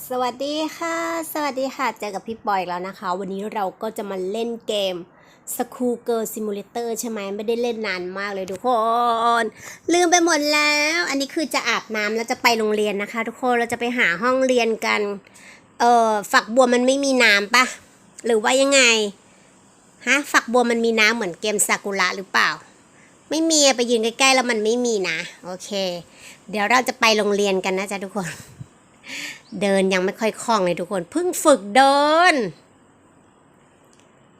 สวัสดีค่ะ สวัสดีค่ะ เจอกับพี่ปอยแล้วนะคะ วันนี้เราก็จะมาเล่นเกม School Girl Simulator ใช่ไหมไม่ได้เล่นนานมากเลยทุกคน ลืมไปหมดแล้ว อันนี้คือจะอาบน้ำแล้วจะไปโรงเรียนนะคะ ทุกคนเราจะไปหาห้องเรียนกัน เออฝักบัวมันไม่มีน้ำปะหรือว่ายังไงฮะฝักบัวมันมีน้ำเหมือนเกมซากุระหรือเปล่า ไม่มีไปยืนใกล้ๆแล้วมันไม่มีนะ โอเค เดี๋ยวเราจะไปโรงเรียนกันนะจ๊ะทุกคน เดินยังไม่ค่อยคล่องเลยทุกคนเพิ่งฝึกเดิน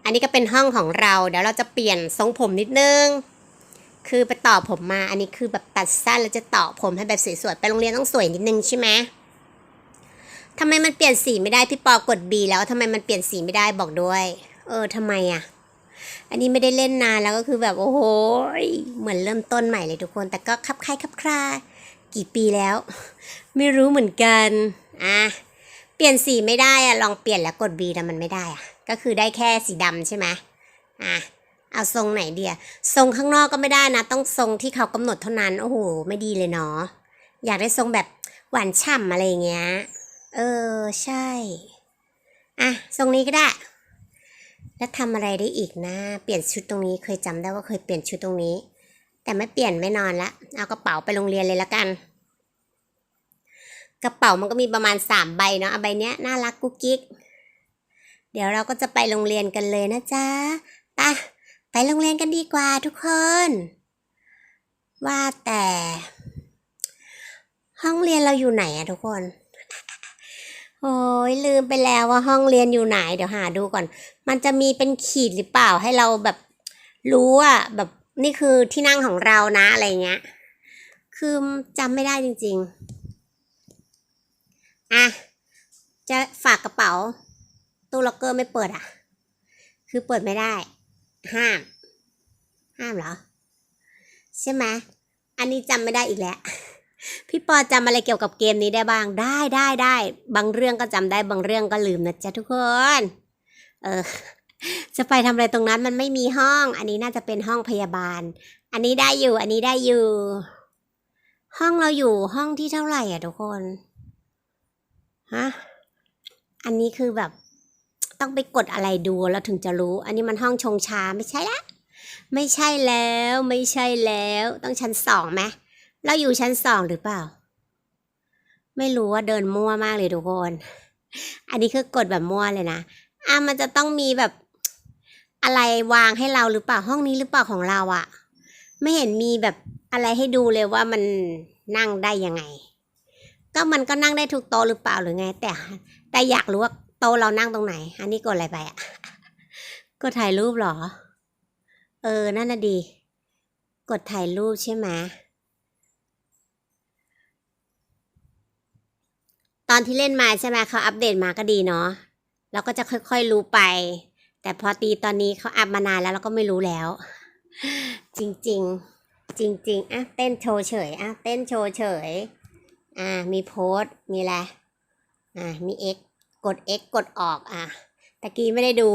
อันนี้ก็เป็นห้องของเรา เดี๋ยวเราจะเปลี่ยนทรงผมนิดนึง คือไปต่อผมมา อันนี้คือแบบตัดสั้นแล้วจะต่อผมให้แบบสวยๆ ไปโรงเรียนต้องสวยนิดนึงใช่ไหมทำไมมันเปลี่ยนสีไม่ได้พี่ปอกด B แล้วทำไมมันเปลี่ยนสีไม่ได้บอกด้วย เออทำไมอะอันนี้ไม่ได้เล่นนานแล้วก็คือแบบโอ้โหเหมือนเริ่มต้นใหม่เลยทุกคน แต่ก็คับคล้ายคับคลากี่ปีแล้ว ไม่รู้เหมือนกัน อะเปลี่ยนสีไม่ได้อะลองเปลี่ยนแล้วกด B แต่มันไม่ได้อะก็คือได้แค่สีดำใช่ไหมอะเอาทรงไหนเดียทรงข้างนอกก็ไม่ได้นะ ต้องทรงที่เขากำหนดเท่านั้น โอ้โห ไม่ดีเลยเนาะอยากได้ทรงแบบหวานฉ่ำอะไรอย่างเงี้ย เออ ใช่ อะ ทรงนี้ก็ได้ แล้วทำอะไรได้อีกนะ เปลี่ยนชุดตรงนี้ เคยจำได้ว่าเคยเปลี่ยนชุดตรงนี้ แต่ไม่เปลี่ยนไม่นอนละ เอากระเป๋าไปโรงเรียนเลยละกัน กระเป๋ามันก็มีประมาณสามใบเนาะใบเนี้ยน่ารักกุ๊กกิ๊ก เดี๋ยวเราก็จะไปโรงเรียนกันเลยนะจ๊ะไปไปโรงเรียนกันดีกว่าทุกคน ว่าแต่ ห้องเรียนเราอยู่ไหนอะทุกคน โอ้ยลืมไปแล้วว่าห้องเรียนอยู่ไหน เดี๋ยวหาดูก่อน มันจะมีเป็นขีดหรือเปล่าให้เราแบบรู้ว่าแบบนี่คือที่นั่งของเรานะอะไรเงี้ย คือจำไม่ได้จริง ๆ อะ จะฝากกระเป๋า ตู้ล็อกเกอร์ไม่เปิดอะ คือเปิดไม่ได้ ห้าม ห้ามเหรอ ใช่ไหมอันนี้จำไม่ได้อีกแล้ว พี่ปอจำอะไรเกี่ยวกับเกมนี้ได้บ้าง ได้ได้ได้ บางเรื่องก็จำได้ บางเรื่องก็ลืมนะจ๊ะทุกคน เออ จะไปทำอะไรตรงนั้นมันไม่มีห้อง อันนี้น่าจะเป็นห้องพยาบาล อันนี้ได้อยู่ อันนี้ได้อยู่ ห้องเราอยู่ห้องที่เท่าไหร่อะทุกคน ฮะอันนี้คือแบบต้องไปกดอะไรดูแล้วถึงจะรู้ อันนี้มันห้องชงชาไม่ใช่ละไม่ใช่แล้วไม่ใช่แล้ว ต้องชั้นสองไหมเราอยู่ชั้นสองหรือเปล่า ไม่รู้ว่าเดินมั่วมากเลยทุกคนอันนี้คือกดแบบมั่วเลยนะอะมันจะต้องมีแบบอะไรวางให้เราหรือเปล่าห้องนี้หรือเปล่าของเราอะไม่เห็นมีแบบอะไรให้ดูเลยว่ามันนั่งได้ยังไง ก็มันก็นั่งได้ทุกโต๊ะหรือเปล่าหรือไง แต่ แต่อยากรู้ว่าโต๊ะเรานั่งตรงไหน อันนี้กดอะไรไปอะกดถ่ายรูปเหรอ เออ นั่นน่ะดี กดถ่ายรูปใช่ไหมตอนที่เล่นมาใช่ไหมเขาอัปเดตมาก็ดีเนาะเราก็จะค่อยๆรู้ไป แต่พอตีตอนนี้เขาอัพมานานแล้วเราก็ไม่รู้แล้ว จริง ๆ จริง ๆอะเต้นโชว์เฉยอะเต้นโชว์เฉย อ่ามีโพสมีอะไรอ่ามี X กด X กดออกอะตะกี้ไม่ได้ดู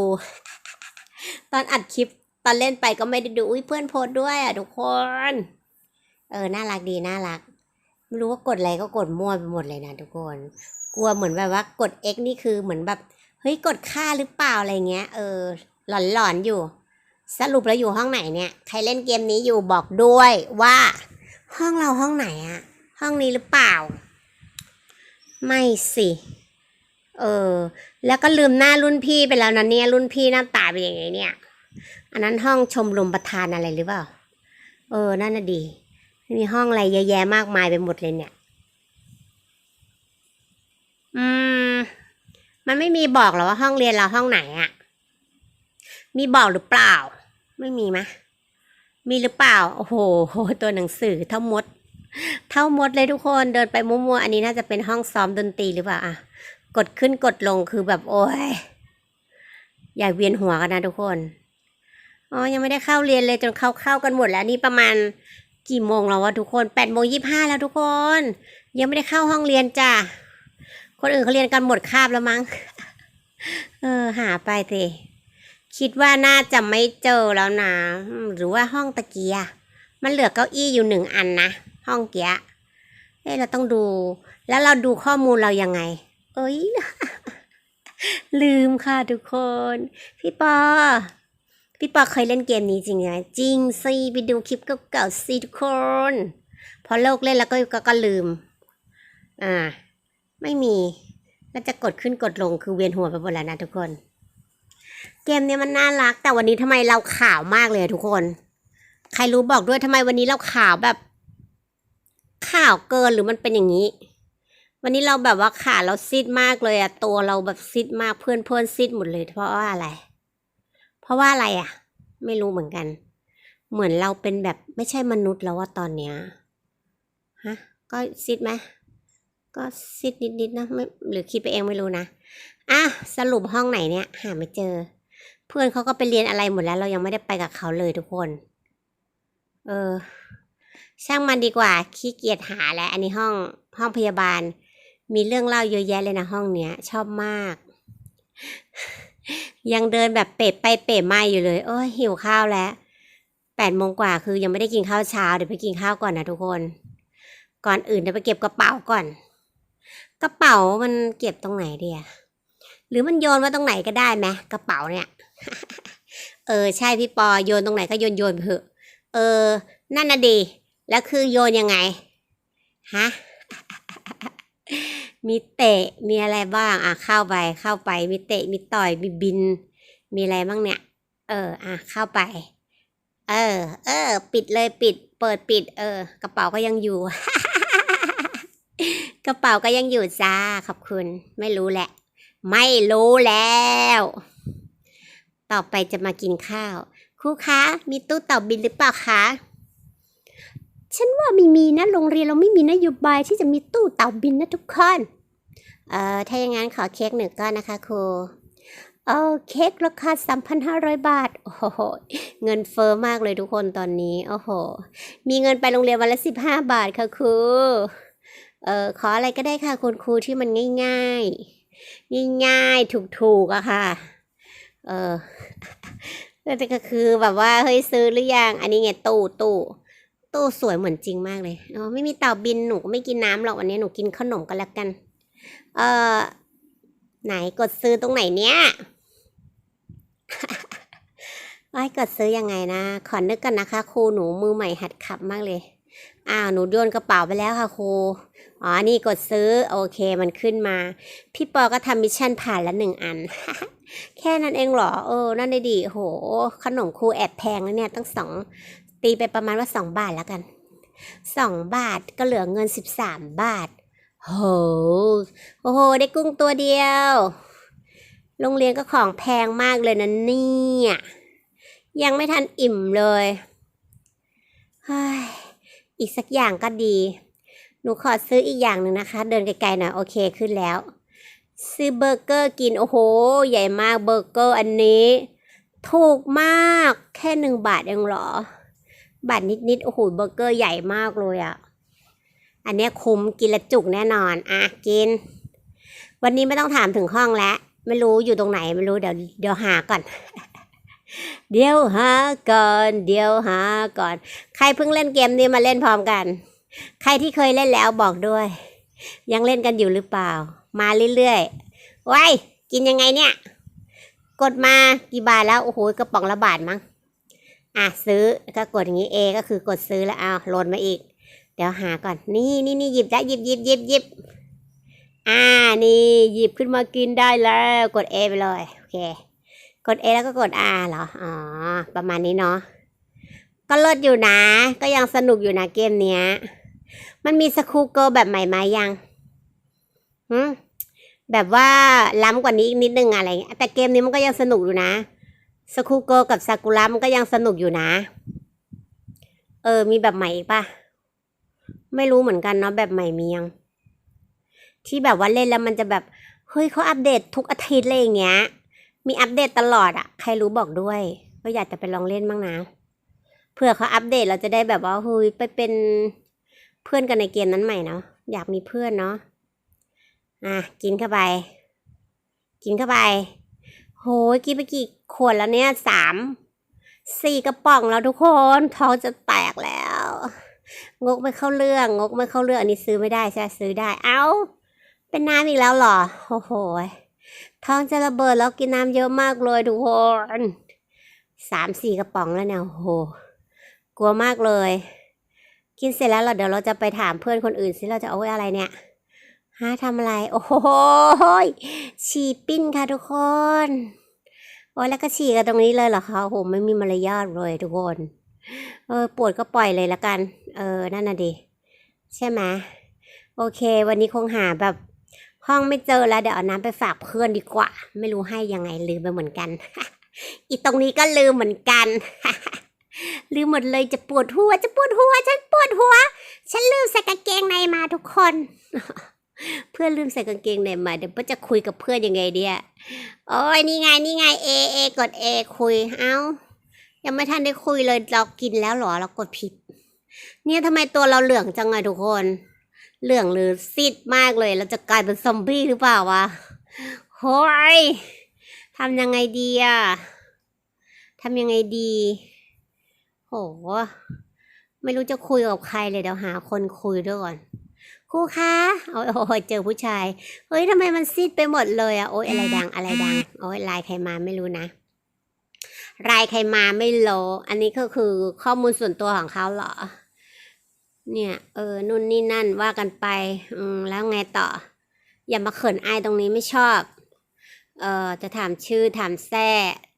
ตอนอัดคลิปตอนเล่นไปก็ไม่ได้ดูอุ้ยเพื่อนโพสด้วยอะทุกคน เออน่ารักดีน่ารัก ไม่รู้ว่ากดอะไรก็กดมั่วไปหมดเลยนะทุกคน กลัวเหมือนแบบว่ากด X นี่คือเหมือนแบบเฮ้ยกดค่าหรือเปล่าอะไรเงี้ย เออ หลอนๆอยู่ สรุปแล้วอยู่ห้องไหนเนี่ย ใครเล่นเกมนี้อยู่บอกด้วยว่า ห้องเราห้องไหนอะ ห้องนี้หรือเปล่า ไม่สิ เออ แล้วก็ลืมหน้ารุ่นพี่ไปแล้วนะเนี่ย รุ่นพี่หน้าตาเป็นยังไงเนี่ย อันนั้นห้องชมรมประธานอะไรหรือเปล่า เออ นั่นน่ะดี มีห้องอะไรเยอะแยะมากมายไปหมดเลยเนี่ย อืม มันไม่มีบอกหรอว่าห้องเรียนเราห้องไหนอะมีบอกหรือเปล่า ไม่มีมะมีหรือเปล่า โอ้โห ตัวหนังสือเท่ามด เท่ามดเลยทุกคนเดินไปมั่วๆอันนี้น่าจะเป็นห้องซ้อมดนตรีหรือเปล่าอะกดขึ้นกดลงคือแบบโอ้ยอยาเวียนหัวกันนะทุกคนอ๋อยังไม่ได้เข้าเรียนเลยจนเข้าเข้ากันหมดแล้วนี่ประมาณกี่โมงแล้ววะทุกคนแปดโมงยี่ห้าแล้วทุกคน ยังไม่ได้เข้าห้องเรียนจ้ะคนอื่นเขาเรียนกันหมดคาบแล้วมั้งเออหาไปสิคิดว่าน่าจะไม่เจอแล้วนะ หรือว่าห้องตะเกีย มันเหลือเก้าอี้อยู่หนึ่งอันนะ ห้องเกียะเอ้เราต้องดู แล้วเราดูข้อมูลเรายังไง เอ้ย ลืมค่ะทุกคน พี่ปอ พี่ปอเคยเล่นเกมนี้จริงไหมจริงสิไปดูคลิปเก่าๆสิทุกคน พอเลิกเล่นแล้วก็ก็ก็ลืม อ่า ไม่มีแล้วจะกดขึ้นกดลงคือเวียนหัวไปหมดแล้วนะทุกคน เกมเนี้ยมันน่ารัก แต่วันนี้ทำไมเราข่าวมากเลยทุกคนใครรู้บอกด้วยทำไมวันนี้เราข่าวแบบ ข่าวเกินหรือมันเป็นอย่างนี้ วันนี้เราแบบว่าขาเราซีดมากเลยอะตัวเราแบบซีดมากเพื่อนเพื่อนซีดหมดเลย เพราะว่าอะไร เพราะว่าอะไรอะไม่รู้เหมือนกัน เหมือนเราเป็นแบบไม่ใช่มนุษย์แล้วว่าตอนเนี้ยฮะก็ซีดไหมก็ซีดนิดๆนะไม่หรือคิดไปเองไม่รู้นะอะสรุปห้องไหนเนี่ย หาไม่เจอ เพื่อนเขาก็ไปเรียนอะไรหมดแล้ว เรายังไม่ได้ไปกับเขาเลยทุกคน เออ ช่างมันดีกว่าขี้เกียจหาแล้วอันนี้ห้องห้องพยาบาล มีเรื่องเล่าเยอะแยะเลยนะห้องเนี้ย ชอบมาก ยังเดินแบบเป๋ไปเป๋มาอยู่เลย โอ้ยหิวข้าวแล้วแปดโมงกว่าคือยังไม่ได้กินข้าวเช้าเดี๋ยวไปกินข้าวก่อนนะทุกคน ก่อนอื่นเดี๋ยวไปเก็บกระเป๋าก่อน กระเป๋ามันเก็บตรงไหนเดียหรือมันโยนไว้ตรงไหนก็ได้ไหมกระเป๋าเนี่ย เออ ใช่พี่ปอโยนตรงไหนก็โยนโยนเถอะ เออ นั่นน่ะดี แล้วคือโยนยังไง ฮะ มีเตะ มีอะไรบ้าง อะ เข้าไป เข้าไป มีเตะ มีต่อย มีบิน มีอะไรบ้างเนี่ย เออ อะ เข้าไป เออ เออ ปิดเลยปิด เปิดปิด เออ กระเป๋าก็ยังอยู่ กระเป๋าก็ยังอยู่จ้า ขอบคุณ ไม่รู้แหละ ไม่รู้แล้ว ต่อไปจะมากินข้าวครูคะ มีตู้เต่าบินหรือเปล่าคะ ฉันว่าไม่มีนะโรงเรียนเราไม่มีนโยบายที่จะมีตู้เต่าบินนะทุกคนเอ่อถ้าอย่างนั้นขอเค้กหนึ่งก้อนนะคะครูเออเค้กราคา 3,500 บาท โอ้โห เงินเฟอ้อมากเลยทุกคนตอนนี้ โอ้โห มีเงินไปโรงเรียนวันละ 15 บาทค่ะครู เออขออะไรก็ได้ค่ะคุณครูที่มันง่าย ๆ ง่ายๆ ถูกๆอะค่ะ เออแต่ก็คือแบบว่า เฮ้ยซื้อหรือยัง อันนี้ไงตู้ตู้ ตู้สวยเหมือนจริงมากเลยอ๋อไม่มีเต่าบินหนูก็ไม่กินน้ำหรอกวันนี้หนูกินขนมกันแล้วกัน เออไหนกดซื้อตรงไหนเนี้ยไอ้ยกดซื้อยังไงนะขอนึกกันนะคะครูหนูมือใหม่หัดขับมากเลยอ้าวหนูโยนกระเป๋าไปแล้วค่ะครูอ๋อนี่กดซื้อโอเคมันขึ้นมา พี่ปอก็ทำมิชชั่นผ่านละหนึ่งอัน แค่นั้นเองเหรอเออนั่นได้ดีโหขนมครูแอบแพงแล้วเนี่ยตั้งสอง ตีไปประมาณว่าสองบาทแล้วกันสองบาทก็เหลือเงินสิบสามบาทโหโอ้โห ได้กุ้งตัวเดียว โรงเรียนก็ของแพงมากเลยนะเนี่ยยังไม่ทันอิ่มเลยเฮ้ยอีกสักอย่างก็ดี หนูขอซื้ออีกอย่างหนึ่งนะคะ เดินไกลๆหน่อยโอเคขึ้นแล้ว ซื้อเบอร์เกอร์กินโอ้โห ใหญ่มากเบอร์เกอร์อันนี้ ถูกมากแค่หนึ่งบาทเองเหรอ บาทนิดๆโอ้โหเบอร์เกอร์ใหญ่มากเลยอะ่ะ อันนี้คุ้มกินละจุกแน่นอนอะกิน วันนี้ไม่ต้องถามถึงห้องแล้วไม่รู้อยู่ตรงไหนไม่รู้เดี๋ยวเดี๋ยวหาก่อน เดี๋ยวหาก่อนเดี๋ยวหาก่อน ใครเพิ่งเล่นเกมนี้มาเล่นพร้อมกัน ใครที่เคยเล่นแล้วบอกด้วย ยังเล่นกันอยู่หรือเปล่า มาเรื่อยๆว้ายกินยังไงเนี่ย กดมากี่บาทแล้วโอ้โหกระป๋องละบาทมั้ง อะซื้อก็กดอย่างนี้เอก็คือกดซื้อแล้วเอาโหลดมาอีก เดี๋ยวหาก่อนนี่นี่นี่หยิบแล้หยิบหยิบหยิบหยิบอ่านี่หยิบขึ้นมากินได้แล้วกด A ไปเลยโอเคกด A แล้วก็กด R เหรออ๋อประมาณนี้เนาะก็เลิศอยู่นะ ก็ยังสนุกอยู่นะเกมเนี้ย มันมีสคูเกิลแบบใหม่มายังหืมแบบว่าล้ำกว่านี้อีกนิดนึงอะไรเงี้ยแต่เกมนี้มันก็ยังสนุกอยู่นะ สคูเกิลกับซากุระมันก็ยังสนุกอยู่นะ เออ มีแบบใหม่อีกปะไม่รู้เหมือนกันเนาะแบบใหม่มียัง ที่แบบว่าเล่นแล้วมันจะแบบ เฮ้ยเขาอัปเดตทุกอาทิตย์เลยอย่างเงี้ย มีอัปเดตตลอดอะใครรู้บอกด้วยก็อยากจะไปลองเล่นบ้างนะเผื่อเขาอัปเดตเราจะได้แบบว่าเฮ้ยไปเป็นเพื่อนกันในเกมนั้นใหม่เนาะอยากมีเพื่อนเนาะอะกินเข้าไป กินเข้าไป หยกินไปกี่ขวดแล้วเนี่ยสามสี่กระป๋องแล้วทุกคนท้องจะแตกแล้ว งกไม่เข้าเรื่อง งกไม่เข้าเรื่องอันนี้ซื้อไม่ได้ใช่ซื้อได้ เอาไปเป็นน้ำอีกแล้วเหรอโอ้โหท้องจะระเบิดแล้วกินน้ำเยอะมากเลยทุกคนสามสี่กระป๋องแล้วเนี่ยโอ้โหกลัวมากเลย กินเสร็จแล้วเราเดี๋ยวเราจะไปถามเพื่อนคนอื่นสิเราจะเอาไว้อะไรเนี่ย ฮะทำอะไร โอ้โหยฉี่ปิ้นค่ะทุกคน โอ้แล้วก็ฉี่กันตรงนี้เลยเหรอคะโอ้โหไม่มีมารยาทเลยทุกคน เออปวดก็ปล่อยเลยละกัน เออ นั่นน่ะดิใช่ไหมโอเค วันนี้คงหาแบบห้องไม่เจอแล้วเดี๋ยวเอาน้ำไปฝากเพื่อนดีกว่า ไม่รู้ให้ยังไงลืมไปเหมือนกัน อีตรงนี้ก็ลืมเหมือนกันลืมหมดเลยจะปวดหัว จะปวดหัว ฉันปวดหัว ฉันลืมใส่กางเกงในมาทุกคน เพื่อนลืมใส่กางเกงในมาเดี๋ยวเพื่อนจะคุยกับเพื่อนยังไงเดียโอ้ยนี่ไงนี่ไงเอเอกดเอคุยเอ้ายังไม่ทันได้คุยเลยเรากินแล้วหรอเรากดผิด เนี่ยทำไมตัวเราเหลืองจังไงทุกคน เหลืองหรือซีดมากเลยเราจะกลายเป็นซอมบี้หรือเปล่าวะโฮ้ยทำยังไงดีอะทำยังไงดีโหไม่รู้จะคุยกับใครเลยเดี๋ยวหาคนคุยด้วยก่อน ครูคะโอ้ยโอ้ยเจอผู้ชาย เฮ้ยทำไมมันซีดไปหมดเลยอะโอ้ยอะไรดังอะไรดัง โอ้ยไลน์ใครมาไม่รู้นะรายใครมาไม่รู้อันนี้ก็คือข้อมูลส่วนตัวของเขาเหรอ เนี่ย เออ นู่นนี่นั่นว่ากันไป อืม แล้วไงต่อ อย่ามาเขินอายตรงนี้ไม่ชอบ เอ่อ จะถามชื่อถามแท้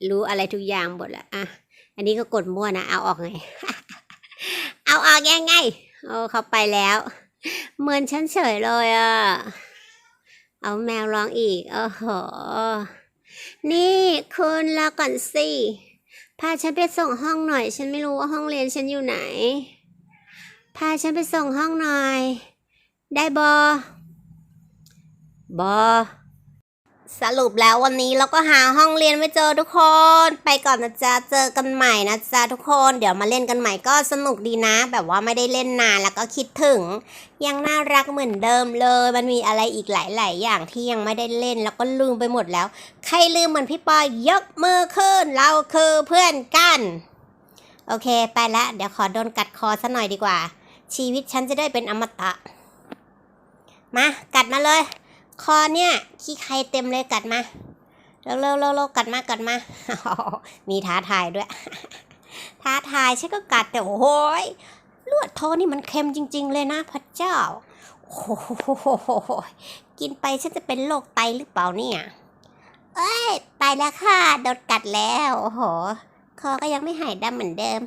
รู้อะไรทุกอย่างหมดแหละอะ อันนี้ก็กดมั่วนะ เอาออกไง เอาออกยังไง โอ้เขาไปแล้ว เหมือนฉันเฉยเลยอะ เอาแมวร้องอีก โอ้โห นี่คุณลาก่อนสิ พาฉันไปส่งห้องหน่อย ฉันไม่รู้ว่าห้องเรียนฉันอยู่ไหน พาฉันไปส่งห้องหน่อย ได้บอบอ สรุปแล้ววันนี้เราก็หาห้องเรียนไม่เจอทุกคน ไปก่อนนะจ๊ะเจอกันใหม่นะจ๊ะทุกคน เดี๋ยวมาเล่นกันใหม่ก็สนุกดีนะ แบบว่าไม่ได้เล่นนานแล้วก็คิดถึง ยังน่ารักเหมือนเดิมเลย มันมีอะไรอีกหลาย ๆ อย่างที่ยังไม่ได้เล่นแล้วก็ลืมไปหมดแล้ว ใครลืมเหมือนพี่ปอยยกมือขึ้น เราคือเพื่อนกัน โอเคไปละเดี๋ยวขอโดนกัดคอซะหน่อยดีกว่า ชีวิตฉันจะได้เป็นอมตะ มากัดมาเลย คอเนี่ยขี้ใครเต็มเลยกัดมาเร็วเร็วเร็วกัดมากัดมา มีท้าทายด้วย ท้าทายฉันก็กัดแต่โอ้ยเลือดโทนี่มันเค็มจริง ๆ เลยนะพระเจ้าโอ้โหกินไปฉันจะเป็นโรคไตหรือเปล่าเนี่ย เอ้ยตายแล้วค่ะโดนกัดแล้ว โอ้โห คอก็ยังไม่หายดำเหมือนเดิม